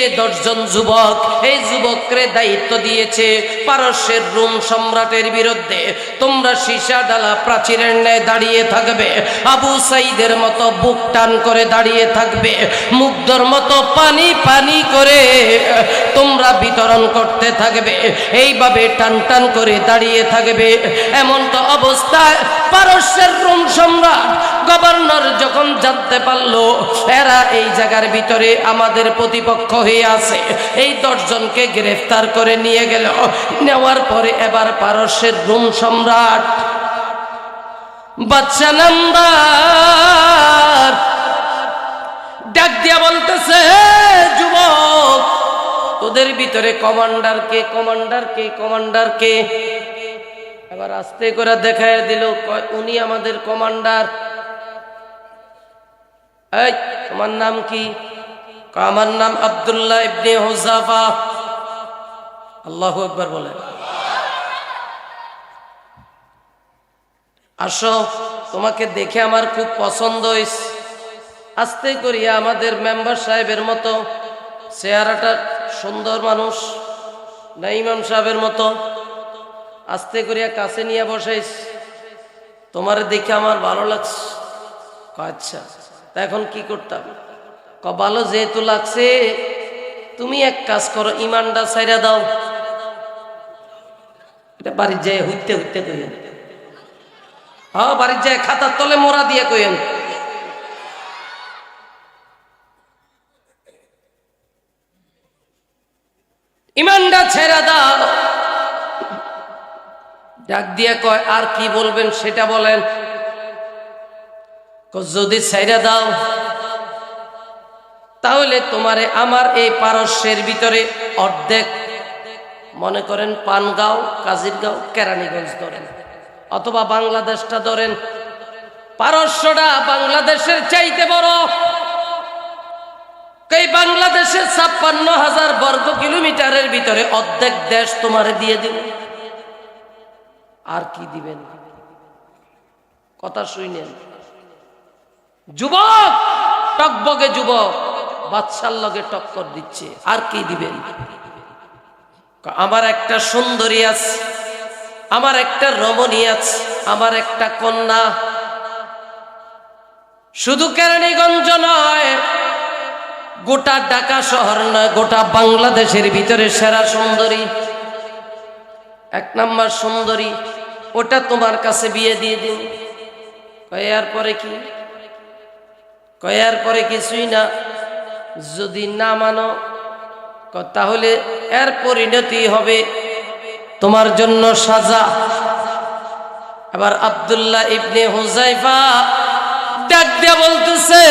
যে দশজন যুবক, এই যুবকরে দায়িত্ব দিয়েছে পারস্যের রোম সম্রাটের বিরুদ্ধে। তোমরা সীসা ডালা প্রাচীরের ন্যায় দাঁড়িয়ে থাকবে, আবু সাইদের মতো বুক টান করে দাঁড়িয়ে থাকবে, মুগ্ধর মতো পানি পানি করে তোমরা বিতরণ করতে থাকবে। এইভাবে টান টান করে দাঁড়িয়ে থাকবে। এমন তো অবস্থায় পারস্যের রোম সম্রাট, গভর্নর যখন জানতে পারল, এরা এই জায়গার ভিতরে আমাদের প্রতিপক্ষ হয়ে আছে। এই দশজনকে গ্রেফতার করে নিয়ে গেল। নেওয়ার পরে এবার পারস্যের রোম সম্রাট বাচ্চা নাম্বার ডাক দিয়া বলতেছে যুবক, তোদের ভিতরে কমান্ডার কে কমান্ডার কে কমান্ডার কে? এবার আস্তে করে দেখায় দিল উনি আমাদের কমান্ডার। এই, তোমার নাম কি? আমার নাম আব্দুল্লাহ ইবনে হুজাফা আল্লাহ একবার বলে। আসো, তোমাকে দেখে আমার খুব পছন্দ হয়েছে। আস্তে করিয়া আমাদের মেম্বার সাহেবের মতো, চেহারাটা সুন্দর মানুষ, না ইমাম সাহেবের মতো, আস্তে করিয়া কাছে নিয়ে বসাইস তোমার দেখে আমার ভালো লাগছে। আচ্ছা তা এখন কি করতাম? ক ভালো যেহেতু লাগছে, তুমি এক কাজ করো, ইমানটা সাইরা দাও। এটা বাড়ির যায় হইতে হইতে কইেন হ্যাঁ বাড়ির যায় খাতার তলে মোড়া দিয়ে কইেন ইমানটা ছেড়ে দাও। ডাক দিয়ে কয়, আর কি বলবেন সেটা বলেন। যদি ছেড়ে দাও তাহলে তোমারে আমার এই পারস্যের ভিতরে অর্ধেক, মনে করেন পানগাঁও, কাজিরগাঁও, কেরানীগঞ্জ ধরেন, অথবা বাংলাদেশটা ধরেন। পারস্যটা বাংলাদেশের চাইতে বড়। এই বাংলাদেশের ছাপ্পান্ন হাজার বর্গ কিলোমিটারের ভিতরে অর্ধেক দেশ তোমারে দিয়ে দিল। আর কি দিবেন? কথা শুনেন। যুবক, টকবগে যুবক। বাদশার লগে টক্কর দিচ্ছে। আর কি দিবেন? আমার একটা সুন্দরী আছে, আমার একটা রমণী আছে, আমার একটা কন্যা। শুধু কেরানীগঞ্জ নয়, গোটা ঢাকা শহর নয়, গোটা বাংলাদেশের ভিতরে সেরা সুন্দরী। এক নাম্বার সুন্দরী, ওটা তোমার কাছে বিয়ে দিয়ে দিন। কয়ার পরে কি? কয়ার পরে কিছুই না। যদি না মানো তাহলে এর পরিণতি হবে তোমার জন্য সাজা। আবার আব্দুল্লাহ ইবনে হুজাইফা ডাক দিয়া বলতেছে,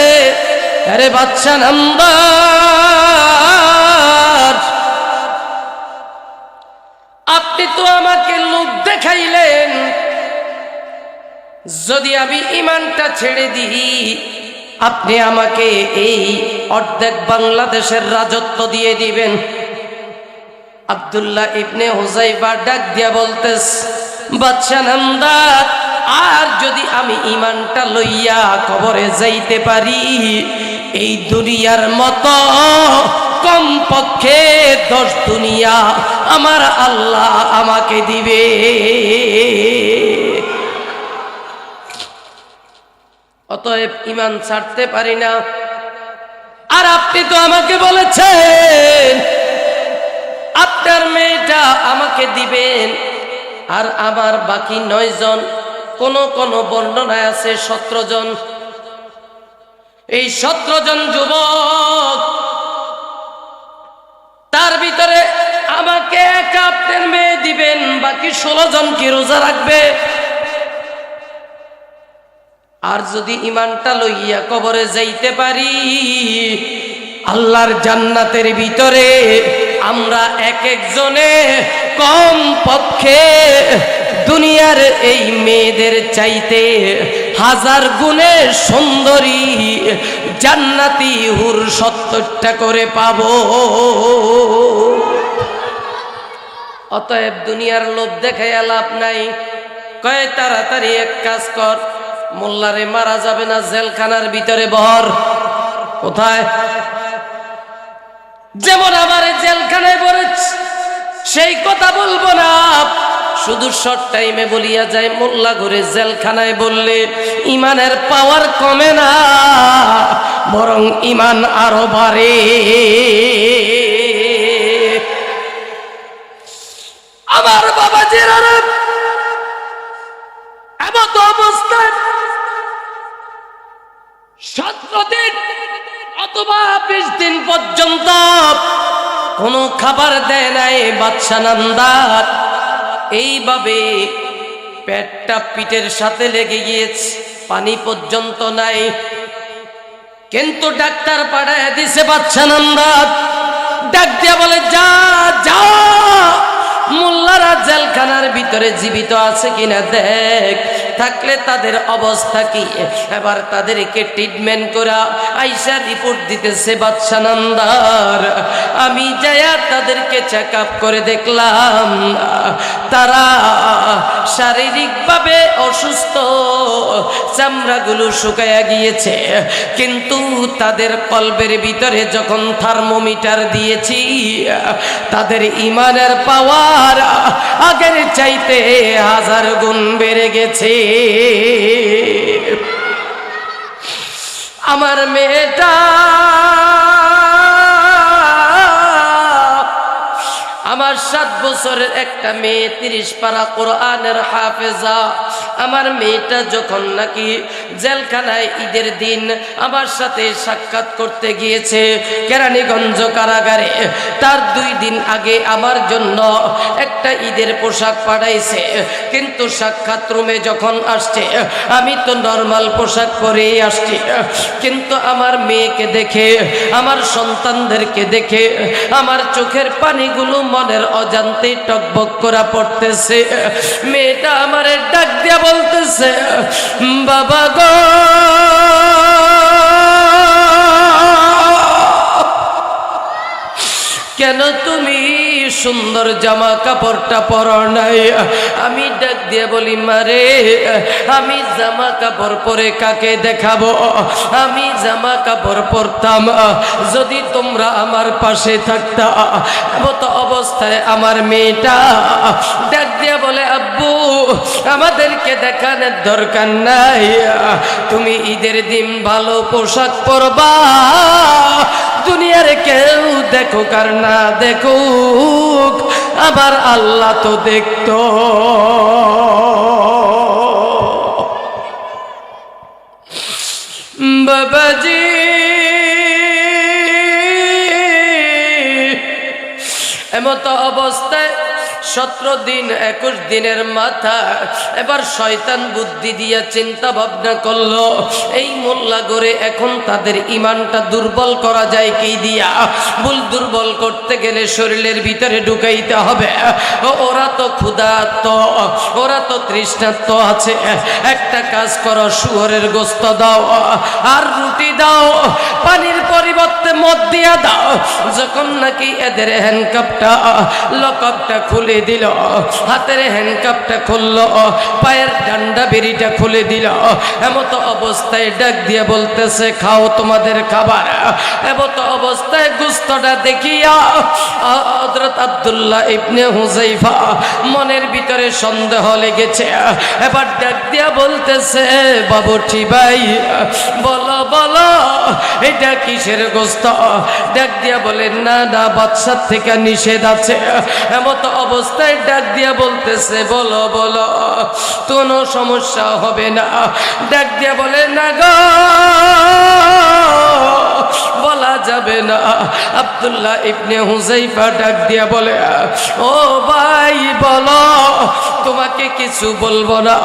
আরে বাচ্চা নাম্বার, আপনি তো আমাকে লোক দেখাইলেন। যদি আমি ইমানটা ছেড়ে দিই আপনি আমাকে এই অর্ধেক বাংলাদেশের রাজত্ব দিয়ে দিবেন। আব্দুল্লাহ ইবনে হুজাইফা ডাক দিয়া বলতেস বাচ্চা নামদার আর যদি আমি ইমানটা লইয়া কবরে যাইতে পারি, এই দুনিয়ার মতো কম পক্ষে দশ দুনিয়া আমার আল্লাহ আমাকে দিবে। অতএব ইমান ছাড়তে পারি না। আর আপনি তো আমাকে বলেছেন, আপনার মেয়েটা আমাকে দিবেন। আর আমার বাকি নয় জন, কোন কোন বর্ণনায় আছে সতেরো জন। এই সতেরো জন যুবক, তার ভিতরে আমাকে একা আপনার মেয়ে দিবেন, বাকি ষোলো জন কি রোজা রাখবে? আর যদি ইমানটা লইয়া কবরে যাইতে পারি, আল্লাহর জান্নাতের ভিতরে আমরা এক একজনে কম পক্ষে দুনিয়ার এই মেয়েদের চাইতে হাজার গুণে সুন্দরী জান্নাতি হুর সত্তরটা করে পাবো। অতএব দুনিয়ার লোভ দেখাই লাভ নাই। কয়ে তাড়াতাড়ি এক কাজ কর। মোল্লারে মারা যাবে না জেলখানার ভিতরে বহর। কোথায়? যেমন আমার জেলখানায় সেই কথা বলব না। শুধু শর্ট টাইমে বলিয়া যায়, মোল্লা ঘুরে জেলখানায় বললে, ইমানের পাওয়ার কমে না, বরং ইমান আরও বাড়ে। আমার বাবা অথবা বিশ দিন পর্যন্ত কোনো খাবার দেয় নাই বাচ্চা নান্দার এইভাবে পেটটা পিঠের সাথে লেগে গিয়েছে, পানি পর্যন্ত নাই। কিন্তু ডাক্তার পাঠায় দিছে বাচ্চা নান্দার ডাক দিয়া বলে, যা যা, মোল্লারা জেলখানার ভিতরে জীবিত আছে কিনা দেখ। থাকলে তাদের অবস্থা কি? এবার তাদেরকে ট্রিটমেন্ট করা। আইসা রিপোর্ট দিতেছে বাচ্চা নান্দার আমি যায়া তাদেরকে চেক করে দেখলাম। তারা শারীরিকভাবে অসুস্থ। চামড়াগুলো শুকায়া গিয়েছে। কিন্তু তাদের কলবের ভিতরে যখন থার্মোমিটার দিয়েছি, তাদের ইমানের পাওয়ার আগের চাইতে হাজার গুণ বেড়ে গেছে। আমার মেয়েটা বছরের একটা মেয়ে তিরিশ পারা কোরআনের হাফেজা। আমার মেয়েটা যখন নাকি জেলখানায় ঈদের দিন আমার সাথে সাক্ষাৎ করতে গিয়েছে কেরানীগঞ্জ কারাগারে, তার দুই দিন আগে আমার জন্য একটা ঈদের পোশাক পাঠাইছে। কিন্তু সাক্ষাৎ রুমে যখন আসছে, আমি তো নর্মাল পোশাক পরেই আসছি। কিন্তু আমার মেয়েকে দেখে, আমার সন্তানদেরকে দেখে, আমার চোখের পানিগুলো মনের অজান্তেই টকবক করা পড়তেছে। মেয়েটা আমার ডাক দিয়া বলতেছে বাবা গো! কেন তুমি সুন্দর জামা কাপড়টা পরো নাই। আমি ডাক দিয়ে বলি মারে আমি জামা কাপড় পরে কাকে দেখাবো? আমি জামা কাপড় পরতাম, যদি তোমরা আমার পাশে থাকতা। মতো অবস্থায় আমার মেয়েটা ডাক দিয়ে বলে, আব্বু, আমাদেরকে দেখানোর দরকার নাই। তুমি ঈদের দিন ভালো পোশাক পরবা। দুনিয়ার কেউ দেখো কার না দেখুক আবার আল্লাহ তো দেখত। বাবাজি এমত অবস্থায় সতেরো দিন, একুশ দিনের মাথা। এবার শয়তান বুদ্ধি দিয়া চিন্তা ভাবনা করল, এই মোল্লা করে এখন তাদের ইমানটা দুর্বল করা যায় কি দিয়া? ভুল দুর্বল করতে গেলে শরীরের ভিতরে ঢুকাইতে হবে। ওরা তো ক্ষুধার্ত, ওরা তো তৃষ্ণার্ত আছে। একটা কাজ করো, শুয়রের গোস্ত দাও, আর রুটি দাও, পানির পরিবর্তে মদ দিয়া দাও। যখন নাকি এদের হ্যান্ডকাপটা লকআপটা খুলে দিল। হাতের হ্যান্ডকাপটা খুললো। পায়ের ডান্ডা বেরিটা খুলে দিল। এমত অবস্থায় ডাক দিয়ে বলতেছে, খাও তোমাদের খাবার। এমত অবস্থায় গুস্তটা দেখিয়া হযরত আব্দুল্লাহ ইবনে হুজাইফা মনের ভিতরে সন্দেহ লেগেছে। এবার ডাক দিয়া বলতেছে বাবু বাবুটি ভাই, বলো বলো, এটা কিসের গোস্ত? ডাক দিয়া বলেন, না না বাচ্চার থেকে নিষেধ আছে। এমত অবস্থায় ডাক দিয়া বলতেছে, বলো বলো, কোনো সমস্যা হবে না। ডাক দিয়া বলে, না গো, বলা যাবে না। আব্দুল্লাহ ইবনে হুজাইফা ডাক দিয়া বলে, ও ভাই, বলো, তোমাকে কিছু বলব না।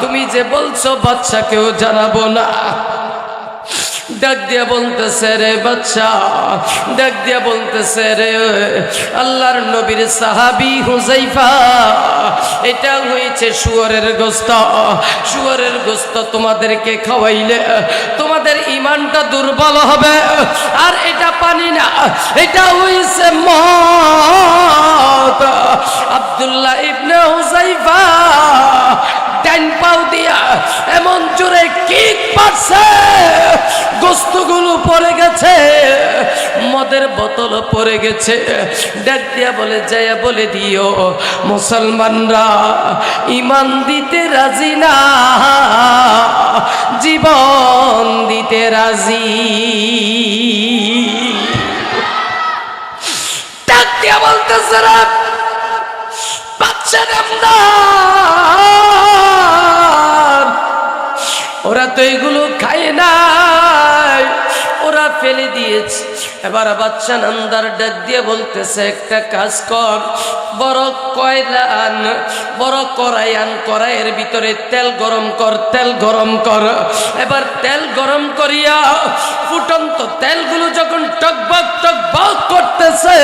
তুমি যে বলছো বাচ্চাকেও জানাব না। ডাক দিয়া বলতেছে, রে বাচ্চা, ডাক দিয়া বলতেছে রে, আল্লাহর নবীর সাহাবি হুজাইফা এটা হয়েছে শুয়ারের গোস্ত। শুয়ারের গোস্ত তোমাদেরকে খাওয়াইলে তোমাদের ইমানটা দুর্বল হবে। আর এটা পানি না, এটা হয়েছে মত আব্দুল্লাহ ইবনে হুজাইফা ডাইন পাও দিয়ে এমন জোরে কিক পারছে গোস্তগুলো পড়ে গেছে, মদের বোতল পড়ে গেছে। ডাক দিয়া বলে যাইয়া বলে দিও, মুসলমানরা ইমান দিতে রাজি না, জীবন দিতে রাজি। ডাক দিয়া বলতেছে রা বাচ্চা নামদার ওরা তো এগুলো খায় নাই, ওরা ফেলে দিয়েছে। এবার বাচ্চা নান্দার ডাক দিয়ে বলতেছে, একটা কাজ কর বড় কয়লা আন বড় ভিতরে তেল গরম কর, তেল গরম কর। এবার তেল গরম করিয়া ফুটন্ত তেলগুলো যখন টকবক টকবক করতেছে,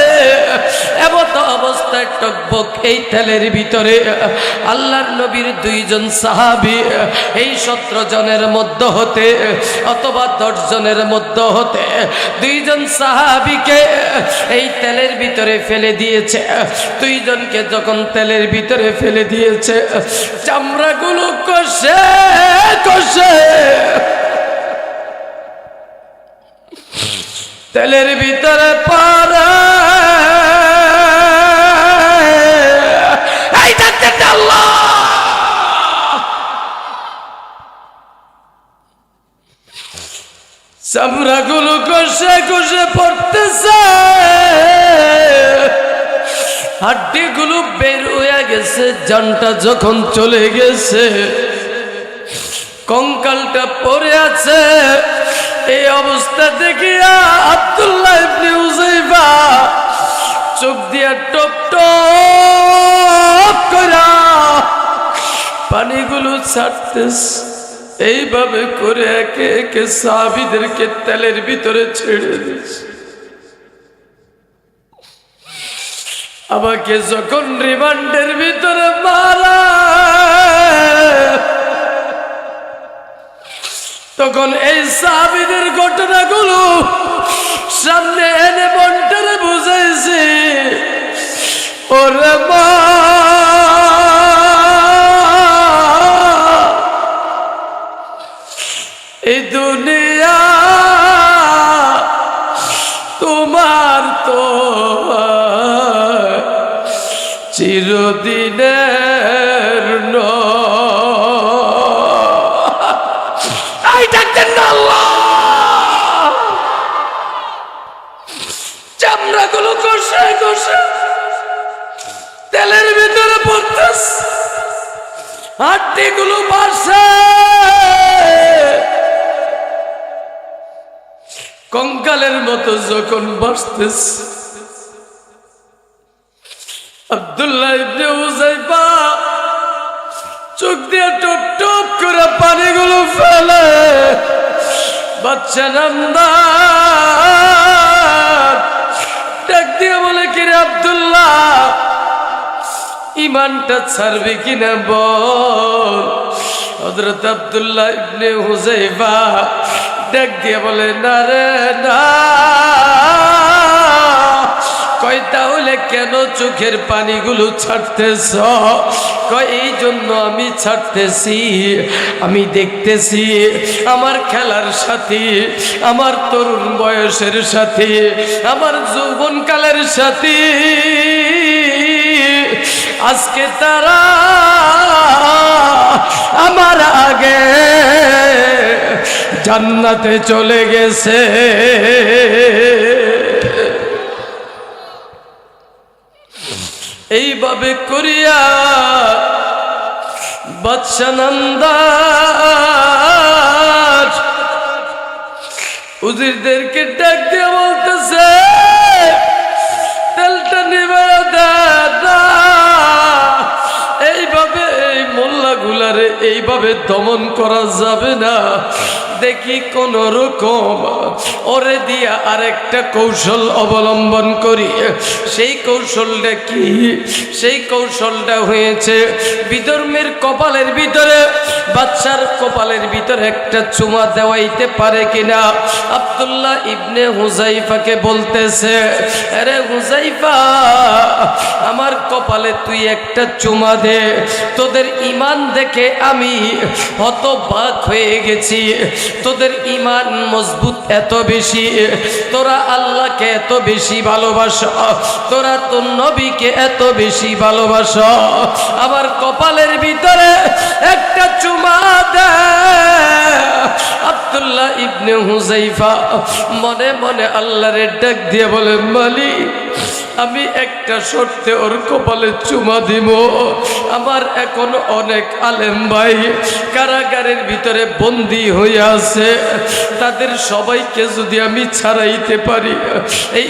এমত অবস্থায় টকবক এই তেলের ভিতরে। নবীর দুইজন সাহাবি এই সতেরো জনের মধ্য হতে অথবা দশ জনের মধ্য হতে দুইজন সাহাবিকে এই তেলের ভিতরে ফেলে দিয়েছে। দুইজনকে যখন তেলের ভিতরে ফেলে দিয়েছে, চামড়াগুলো কষে কষে। তেলের ভিতরে আল্লাহ। চামড়াগুলো কষে কষে পড়তেছে। হাড্ডিগুলো বের হয়ে গেছে, জানটা যখন চলে গেছে, কঙ্কালটা পড়ে আছে। এই অবস্থা দেখিয়া আব্দুল্লাহ ইবনে উজাইবা চোখ দিয়া টপ টপ করা পানিগুলো ছাড়তেছে। এইভাবে করে একে একে সাহাবিদেরকে তেলের ভিতরে ছেড়ে দিচ্ছে আমাকে যখন রিমান্ডের ভিতরে মারা, তখন এই সাহাবিদের ঘটনাগুলো সামনে এনে মনটারে বুঝাইছি। ওরে মা! চিরদিনের নয়। ডাকতেন না আল্লাহ। চামড়াগুলো কষে কষে তেলের ভিতরে পড়তেস হাড্ডিগুলো বাসে কঙ্কালের মতো যখন বসতেস আব্দুল্লাহ ইবনে উজাইবা চোখ দিয়ে টপ টপ করে পানিগুলো ফেলে। বাচ্চা নামদার। ডাক দিয়ে বলে কিরে আব্দুল্লাহ, ইমানটা ছাড়বে কিনা বল? হজরত আব্দুল্লাহ ইবনে হুজাইবা ডাক দিয়ে বলে, না রে, না। কয়, তাহলে কেন চোখের পানিগুলো ছাড়তেছ? কয়, এই জন্য আমি ছাড়তেছি, আমি দেখতেছি আমার খেলার সাথী, আমার তরুণ বয়সের সাথী, আমার যৌবনকালের সাথী। আজকে তারা আমার আগে জান্নাতে চলে গেছে। এইভাবে করিয়া বাদশানন্দার উজিরদেরকে ডাক দিয়ে বলতেছে, তেলটা নিবে এইভাবে এই মোল্লা গুলারে এইভাবে দমন করা যাবে না। দেখি কোন রকম। ওরে দিয়া আরেকটা কৌশল অবলম্বন করি। সেই কৌশলটা কি? সেই কৌশলটা হয়েছে বিধর্মের কপালের ভিতরে বাচ্চার কপালের ভিতরে একটা চুমা দেওয়াইতে পারে কিনা? আব্দুল্লাহ ইবনে হুজাইফাকে বলতেছে, আরে হুজাইফা আমার কপালে তুই একটা চুমা দে। তোদের ইমান দেখে আমি হতবাক হয়ে গেছি। তোদের ইমান মজবুত এত বেশি, তোরা আল্লাহকে এত বেশি ভালোবাস, তোরা তোর নবীকে এত বেশি ভালোবাস। আমার কপালের ভিতরে একটা চুমা দে। আব্দুল্লাহ ইবনে হুজাইফা মনে মনে আল্লাহরে ডাক দিয়ে বলে, মালিক, আমি একটা শর্তে ওর কপালে চুমা দিব। আমার এখন অনেক আলেম ভাই কারাগারের ভিতরে বন্দি হয়ে আছে। তাদের সবাইকে যদি আমি ছাড়াইতে পারি, এই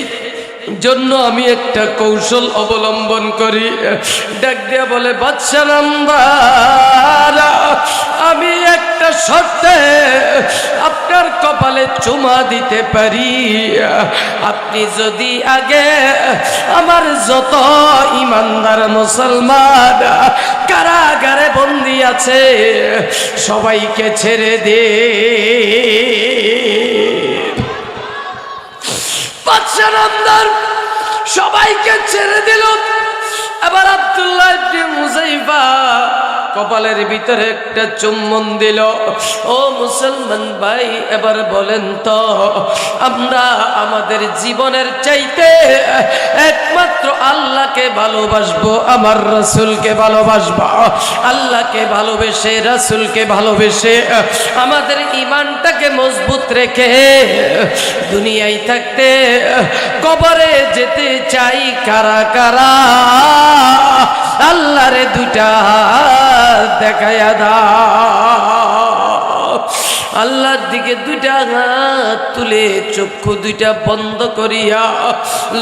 জন্য আমি একটা কৌশল অবলম্বন করি। ডাক দিয়া বলে বাচ্চা নাম্বার, আমি একটা শর্তে আপনার কপালে চুমা দিতে পারি। আপনি যদি আগে আমার যত ইমানদার মুসলমান কারাগারে বন্দি আছে, সবাইকে ছেড়ে দে। বাদশাহ সবাইকে ছেড়ে দিল। এবার আব্দুল্লাহ ইবনে মুজাইফা কপালের ভিতরে একটা চুম্বন দিল। ও মুসলমান ভাই, এবার বলেন তো, আমরা আমাদের জীবনের চাইতে একমাত্র আল্লাহকে ভালোবাসবো, আমার রাসূলকে ভালোবাসবো। আল্লাহকে ভালোবেসে, রাসূলকে ভালোবেসে আমাদের ইমানটাকে মজবুত রেখে দুনিয়ায় থাকতে, কবরে যেতে চাই কারা কারা? আল্লাহরে দুটা হাত দেখায়া দাও। আল্লাহর দিকে দুইটা হাত তুলে চক্ষু দুইটা বন্ধ করিয়া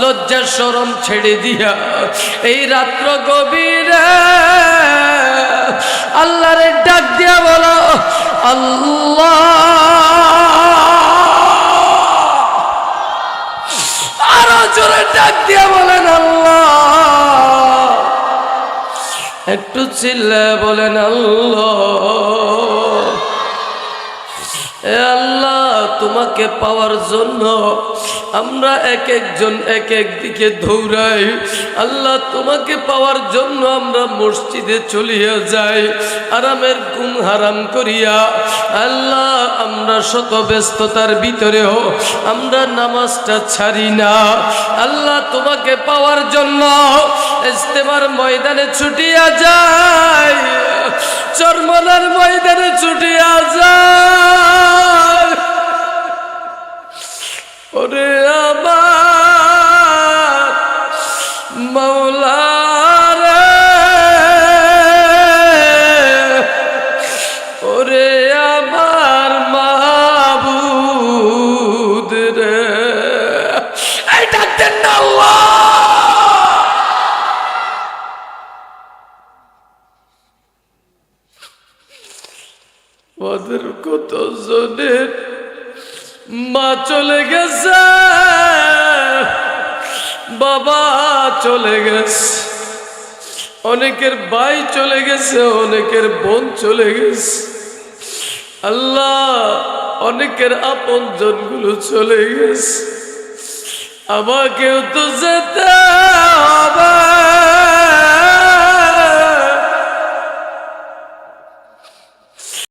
লজ্জা সরম ছেড়ে দিয়া এই রাত্র গভীরে আল্লাহরে ডাক দিয়া বলো, আল্লাহ। আরও জোরে ডাক দিয়া বলেন, আল্লাহ। একটু চিল্লে বলেন আল্লাহ। এ আল্লাহ তোমাকে পাওয়ার জন্য আমরা এক একজন এক এক দিকে দৌড়াই। আল্লাহ তোমাকে পাওয়ার জন্য আমরা মসজিদে চলিয়া যাই। আরামের ঘুম হারাম করিয়া আল্লাহ আমরা শত ব্যস্ততার ভিতরেও আমরা নামাজটা ছাড়ি না। আল্লাহ তোমাকে পাওয়ার জন্য ইস্তেমার ময়দানে ছুটিয়া যায় চরমনার ময়দানে ছুটিয়া যায় ওরে আমার মৌলারে ওরে আমার মাহবুদ রে। এই ডাকতেন না ওদের কত জনের মা চলে গেছে। বাবা চলে গেছে। অনেকের ভাই চলে গেছে, অনেকের বোন চলে গেছে। আল্লাহ অনেকের আপন জনগুলো চলে গেছে। আমাকেও তো যেতে হবে।